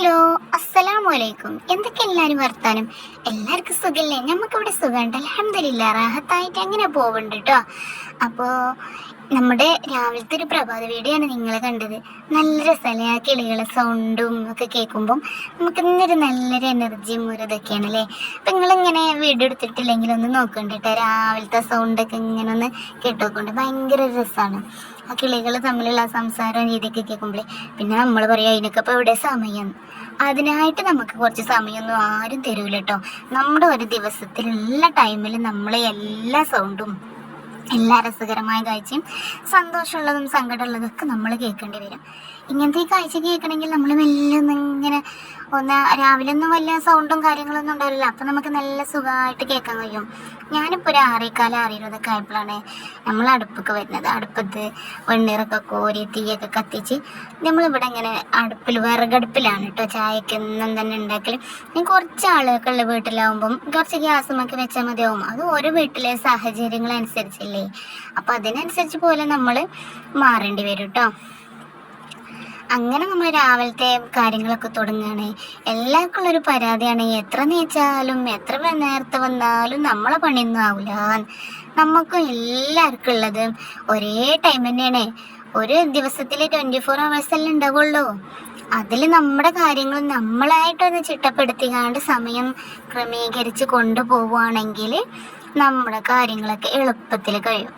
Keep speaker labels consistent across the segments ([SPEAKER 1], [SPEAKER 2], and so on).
[SPEAKER 1] അലൈക്കും എന്തൊക്കെ എല്ലാവരും വർത്താനം? എല്ലാവർക്കും സുഖല്ലേ? നമുക്കിവിടെ സുഖമുണ്ട്. അലഹമില്ല റാഹത്തായിട്ട് അങ്ങനെ പോകുന്നുണ്ട് കേട്ടോ അപ്പോൾ നമ്മുടെ രാവിലത്തെ ഒരു പ്രഭാത വീഡിയോ ആണ് നിങ്ങൾ കണ്ടത്. നല്ല രസമല്ലേ ആ കിളികളെ സൗണ്ടും ഒക്കെ കേൾക്കുമ്പം? നമുക്ക് ഇന്നൊരു നല്ലൊരു എനർജിയും ഒരു ഇതൊക്കെയാണ് അല്ലേ അപ്പം നിങ്ങളിങ്ങനെ വീഡിയോ എടുത്തിട്ടില്ലെങ്കിൽ ഒന്ന് നോക്കണ്ട കേട്ടോ രാവിലത്തെ സൗണ്ടൊക്കെ ഇങ്ങനെ ഒന്ന് കേട്ടോക്കൊണ്ട്. ഭയങ്കര രസമാണ് ആ കിളികൾ തമ്മിലുള്ള സംസാരം രീതിയൊക്കെ കേൾക്കുമ്പോഴേ പിന്നെ നമ്മൾ പറയാം അതിനൊക്കെ ഇപ്പോൾ ഇവിടെ സമയം. അതിനായിട്ട് നമുക്ക് കുറച്ച് സമയമൊന്നും ആരും തരൂല കേട്ടോ നമ്മുടെ ഒരു ദിവസത്തിലുള്ള ടൈമിൽ നമ്മളെ എല്ലാ സൗണ്ടും എല്ലാ രസകരമായ കാഴ്ചയും സന്തോഷമുള്ളതും സങ്കടമുള്ളതും ഒക്കെ നമ്മൾ കേൾക്കേണ്ടി വരും. ഇങ്ങനത്തെ കാഴ്ച കേൾക്കണമെങ്കിൽ നമ്മൾ മെല്ലെ ഇങ്ങനെ ഒന്ന് രാവിലെ ഒന്നും വലിയ സൗണ്ടും കാര്യങ്ങളൊന്നും ഉണ്ടാവില്ല അപ്പം നമുക്ക് നല്ല സുഖമായിട്ട് കേൾക്കാൻ കഴിയും. ഞാനിപ്പോൾ ഒരു ആറേക്കാലം ആറിയിരുപതൊക്കെ ആയപ്പോഴാണ് നമ്മൾ അടുപ്പൊക്കെ വരുന്നത്. അടുപ്പത്ത് വെണ്ണീറൊക്കെ കോരി തീയൊക്കെ കത്തിച്ച് നമ്മളിവിടെ ഇങ്ങനെ അടുപ്പിൽ വിറകടുപ്പിലാണ് കേട്ടോ ചായക്ക് എന്നും തന്നെ ഉണ്ടാക്കൽ ഞാൻ കുറച്ച് ആളുകൾക്ക് ഉള്ള വീട്ടിലാവുമ്പം കുറച്ച് ഗ്യാസുമൊക്കെ വെച്ചാൽ മതിയാവും. അത് ഓരോ വീട്ടിലെ സാഹചര്യങ്ങൾ അനുസരിച്ചല്ലേ അപ്പം അതിനനുസരിച്ച് പോലെ നമ്മൾ മാറേണ്ടി വരും കേട്ടോ അങ്ങനെ നമ്മൾ രാവിലത്തെ കാര്യങ്ങളൊക്കെ തുടങ്ങുകയാണ്. എല്ലാവർക്കും ഒരു പരാതിയാണ്. എത്ര നീച്ചാലും എത്ര നേരത്തെ വന്നാലും നമ്മളെ പണിയൊന്നും ആവില്ല നമുക്കും എല്ലാവർക്കും ഉള്ളത് ഒരേ ടൈം തന്നെയാണ്. ഒരു ദിവസത്തിൽ ട്വന്റി ഫോർ അവേഴ്സ് അല്ലേ ഉണ്ടാവുള്ളൂ. അതിൽ നമ്മുടെ കാര്യങ്ങൾ നമ്മളായിട്ടൊന്ന് ചിട്ടപ്പെടുത്തിക്കാണ്ട് സമയം ക്രമീകരിച്ച് കൊണ്ടുപോവുകയാണെങ്കിൽ നമ്മുടെ കാര്യങ്ങളൊക്കെ എളുപ്പത്തിൽ കഴിയും.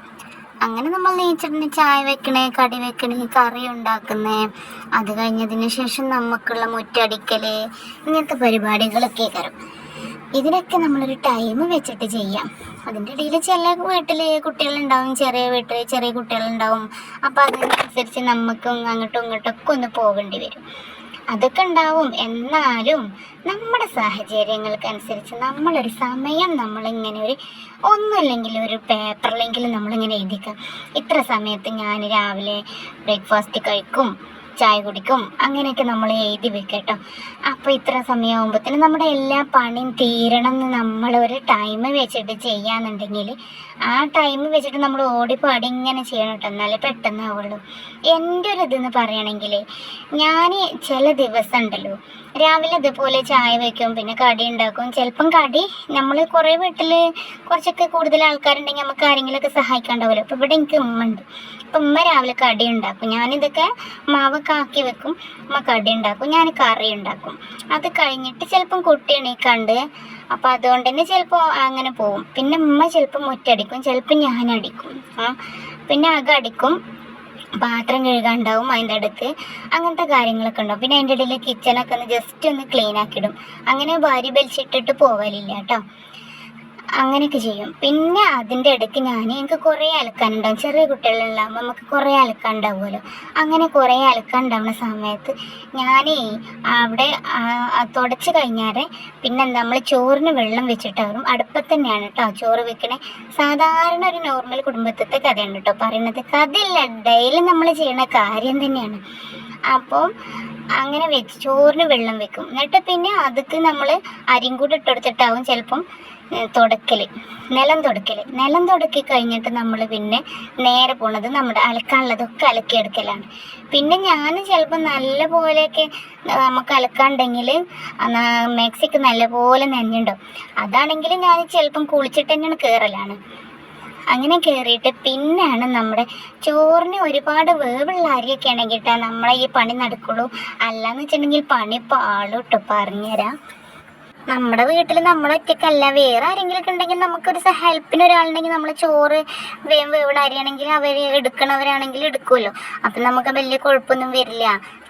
[SPEAKER 1] അങ്ങനെ നമ്മൾ നീച്ചിട്ട് ചായ വെക്കണേ കടി വെക്കണേ കറി ഉണ്ടാക്കുന്നേ അത് കഴിഞ്ഞതിന് ശേഷം നമുക്കുള്ള മുറ്റടിക്കൽ ഇങ്ങനത്തെ പരിപാടികളൊക്കെ കയറും ഇതിനൊക്കെ നമ്മളൊരു ടൈം വെച്ചിട്ട് ചെയ്യാം. അതിന്റെ ഇടയിൽ ചില വീട്ടിൽ കുട്ടികളുണ്ടാവും ചെറിയ വീട്ടിൽ ചെറിയ കുട്ടികളുണ്ടാവും. അപ്പോൾ അതിനനുസരിച്ച് നമുക്കും അങ്ങോട്ടും ഇങ്ങോട്ടൊക്കെ ഒന്ന് പോകേണ്ടി വരും. അതൊക്കെ ഉണ്ടാവും. എന്നാലും നമ്മുടെ സാഹചര്യങ്ങൾക്കനുസരിച്ച് നമ്മളൊരു സമയം നമ്മളിങ്ങനെ ഒരു ഒന്നുമില്ലെങ്കിൽ ഒരു പേപ്പറിലെങ്കിലും നമ്മളിങ്ങനെ എഴുതിക്കാം. ഇത്ര സമയത്ത് ഞാൻ രാവിലെ ബ്രേക്ക്ഫാസ്റ്റ് കഴിക്കും. ചായ കുടിക്കും. അങ്ങനെയൊക്കെ നമ്മൾ എഴുതി വെക്കട്ടോ. അപ്പോൾ ഇത്ര സമയമാകുമ്പോഴത്തേന് നമ്മുടെ എല്ലാ പണിയും തീരണം എന്ന് നമ്മൾ ഒരു ടൈം വെച്ചിട്ട് ചെയ്യാന്നുണ്ടെങ്കിൽ ആ ടൈം വെച്ചിട്ട് നമ്മൾ ഓടിപ്പാടി ഇങ്ങനെ ചെയ്യണം കേട്ടോ എന്നാലേ പെട്ടെന്നാവുള്ളൂ. എന്റെ ഒരു ഇതെന്ന് പറയുകയാണെങ്കിൽ ഞാൻ ചില ദിവസം ഉണ്ടല്ലോ രാവിലെ ഇതുപോലെ ചായ വയ്ക്കും പിന്നെ കടി ഉണ്ടാക്കും ചിലപ്പം കടി നമ്മൾ കുറേ വീട്ടിൽ കുറച്ചൊക്കെ കൂടുതൽ ആൾക്കാരുണ്ടെങ്കിൽ നമുക്ക് ആരെങ്കിലുമൊക്കെ സഹായിക്കാണ്ടാവുമല്ലോ അപ്പോൾ ഇവിടെ എനിക്ക് ഉമ്മ ഉണ്ട് അപ്പം ഉമ്മ രാവിലെ കടി ഉണ്ടാക്കും ഞാനിതൊക്കെ മാവൊക്കെ ആക്കി വെക്കും. അമ്മ കടി ഉണ്ടാക്കും ഞാൻ കറി ഉണ്ടാക്കും. അത് കഴിഞ്ഞിട്ട് ചിലപ്പം കുട്ടി എണീക്കാണ്ട് അപ്പം അതുകൊണ്ട് തന്നെ ചിലപ്പോൾ അങ്ങനെ പോവും. പിന്നെ ഉമ്മ ചിലപ്പോൾ മുറ്റടിക്കും ചിലപ്പോൾ ഞാൻ അടിക്കും. ആ പിന്നെ അകടിക്കും പാത്രം കഴുകാണ്ടാവും അതിന്റെ അടുത്ത്. അങ്ങനത്തെ കാര്യങ്ങളൊക്കെ ഉണ്ടാവും. പിന്നെ അതിന്റെ ഇടയിൽ കിച്ചണൊക്കെ ഒന്ന് ജസ്റ്റ് ഒന്ന് ക്ലീൻ ആക്കിയിടും അങ്ങനെ ഭാര്യ ബലിച്ചിട്ടിട്ട് പോകലില്ല കേട്ടോ. അങ്ങനെയൊക്കെ ചെയ്യും. പിന്നെ അതിന്റെ ഇടയ്ക്ക് ഞാൻ എനിക്ക് കുറേ അലക്കാനുണ്ടാവും. ചെറിയ കുട്ടികളുണ്ടാകുമ്പോൾ നമുക്ക് കുറേ അലക്കാനുണ്ടാവുമല്ലോ. അങ്ങനെ കുറേ അലക്കാനുണ്ടാവുന്ന സമയത്ത് ഞാൻ അവിടെ തുടച്ച് കഴിഞ്ഞാൽ പിന്നെ നമ്മൾ ചോറിന് വെള്ളം വെച്ചിട്ടാവും അടുപ്പത്ത് തന്നെയാണ് കേട്ടോ ചോറ് വെക്കണേ. സാധാരണ ഒരു നോർമൽ കുടുംബത്തിലത്തെ കഥയാണ് കേട്ടോ പറയുന്നത്. കഥയില്ല ഡെയിലി നമ്മൾ ചെയ്യുന്ന കാര്യം തന്നെയാണ്. അപ്പോൾ അങ്ങനെ വെച്ച് ചോറിന് വെള്ളം വെക്കും. എന്നിട്ട് പിന്നെ അതൊക്കെ നമ്മൾ അരിയും കൂടി ഇട്ടെടുത്തിട്ടാവും ചിലപ്പം തുടക്കൽ നിലം തുടക്കൽ നിലം തുടക്കി കഴിഞ്ഞിട്ട് നമ്മൾ പിന്നെ നേരെ പോണത് നമ്മുടെ അലക്കാനുള്ളതൊക്കെ അലക്കിയെടുക്കലാണ്. പിന്നെ ഞാൻ ചിലപ്പോൾ നല്ല പോലെയൊക്കെ നമുക്ക് അലക്കാണ്ടെങ്കിൽ മാക്സിക്ക് നല്ല പോലെ നനഞ്ഞുണ്ടാവും അതാണെങ്കിൽ ഞാൻ ചിലപ്പം കുളിച്ചിട്ട് തന്നെയാണ് കയറലാണ് അങ്ങനെ കയറിയിട്ട് പിന്നെയാണ് നമ്മുടെ ചോറിന് ഒരുപാട് വേവുള്ള അരിയൊക്കെ ആണെങ്കിൽ നമ്മളെ ഈ പണി നടക്കുള്ളൂ. അല്ലാന്ന് വെച്ചിട്ടുണ്ടെങ്കിൽ പണി പാളൂട്ട് പറഞ്ഞുതരാം. നമ്മുടെ വീട്ടിൽ നമ്മുടെ ഒറ്റക്കല്ല വേറെ ആരെങ്കിലും ഒക്കെ ഉണ്ടെങ്കിൽ നമുക്കൊരു ഹെൽപ്പിന് ഒരാളുണ്ടെങ്കിൽ നമ്മൾ ചോറ് വേം വേവണ അരിയാണെങ്കിൽ അവർ എടുക്കണവരാണെങ്കിൽ എടുക്കുമല്ലോ. അപ്പം നമുക്ക് വലിയ കുഴപ്പമൊന്നും വരില്ല.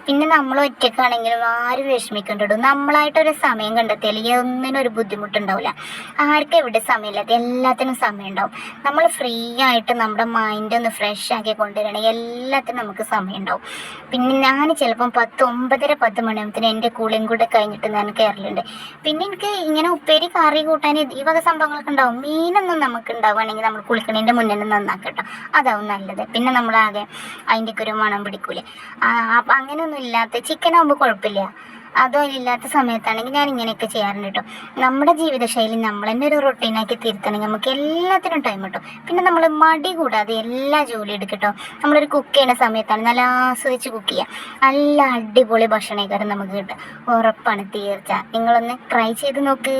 [SPEAKER 1] പിന്നെ നമ്മൾ ഒറ്റക്കാണെങ്കിലും ആരും വിഷമിക്കണ്ടോ നമ്മളായിട്ടൊരു സമയം കണ്ടെത്തിയാൽ ഒന്നിനും ഒരു ബുദ്ധിമുട്ടുണ്ടാവില്ല. ആർക്കും എവിടെ സമയമില്ലാത്ത എല്ലാത്തിനും സമയം ഉണ്ടാവും നമ്മൾ ഫ്രീ ആയിട്ട് നമ്മുടെ മൈൻഡ് ഒന്ന് ഫ്രഷ് ആക്കി കൊണ്ടുവരണം എല്ലാത്തിനും നമുക്ക് സമയം ഉണ്ടാവും പിന്നെ ഞാൻ ചിലപ്പം പത്ത് ഒമ്പതര പത്ത് മണിയാകുമ്പത്തിന് എന്റെ കൂളിയും കൂടെ കഴിഞ്ഞിട്ട് ഞാൻ കയറലുണ്ട്. പിന്നെ എനിക്ക് ഇങ്ങനെ ഉപ്പേരി കറി കൂട്ടാൻ ഈ വക സംഭവങ്ങളൊക്കെ ഉണ്ടാവും. മീനൊന്നും നമുക്ക് ഉണ്ടാവുകയാണെങ്കിൽ നമ്മൾ കുളിക്കണേന്റെ മുന്നേ നന്നാക്കട്ടോ. അതാവും നല്ലത്. പിന്നെ നമ്മളാകെ അതിന്റെയൊക്കെ ഒരു മണം പിടിക്കൂലേ. അപ്പം അങ്ങനെയൊന്നും ഇല്ലാത്ത ചിക്കൻ ആകുമ്പോൾ കുഴപ്പമില്ല അതും ഇല്ലാത്ത സമയത്താണെങ്കിൽ ഞാൻ ഇങ്ങനെയൊക്കെ ചെയ്യാറുണ്ട് കേട്ടോ നമ്മുടെ ജീവിതശൈലി നമ്മൾ തന്നെ ഒരു റൊട്ടീനാക്കി തിരുത്തണമെങ്കിൽ നമുക്ക് എല്ലാത്തിനും ടൈം കിട്ടും. പിന്നെ നമ്മൾ മടി കൂടാതെ എല്ലാ ജോലി എടുക്കട്ടോ നമ്മളൊരു കുക്ക് ചെയ്യുന്ന സമയത്താണ് നല്ല ആസ്വദിച്ച് കുക്ക് ചെയ്യുക നല്ല അടിപൊളി ഭക്ഷണക്കാരം നമുക്ക് കിട്ടും. ഉറപ്പാണ് തീർച്ച നിങ്ങളൊന്ന് ട്രൈ ചെയ്ത് നോക്ക്.